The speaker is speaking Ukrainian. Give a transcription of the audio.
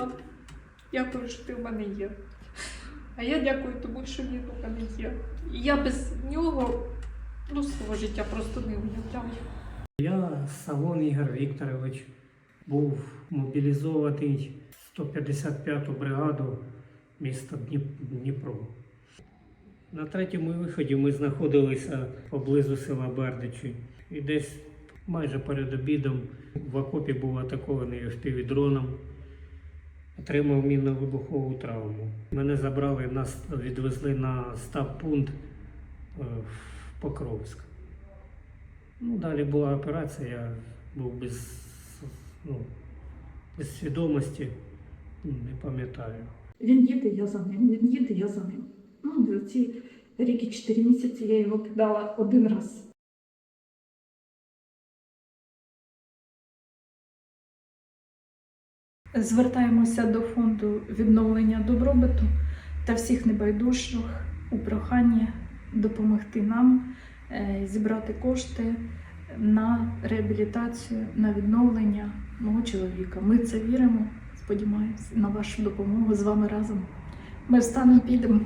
тато, дякую, що ти в мене є. А я дякую тому, що він у мене є. Я без нього ну, свого життя просто не уявляю. Я Салон Ігор Вікторович був мобілізований 155-ту бригаду міста Дніпро. На третьому виході ми знаходилися поблизу села Бердичі. І десь майже перед обідом в окопі був атакований FPV-дроном. Отримав мінно-вибухову травму. Мене забрали, нас відвезли на стаб-пункт е, в Покровськ. Ну, далі була операція, я був без, ну, без свідомості, не пам'ятаю. Він їде, я за ним. Він їде, я за ним. Ну, ці рік і чотири місяці я його кидала один раз. Звертаємося до фонду відновлення добробуту та всіх небайдужих у проханні допомогти нам е, зібрати кошти на реабілітацію, на відновлення мого чоловіка. Ми це віримо. Сподіваємось на вашу допомогу з вами разом. Ми встанемо, підемо.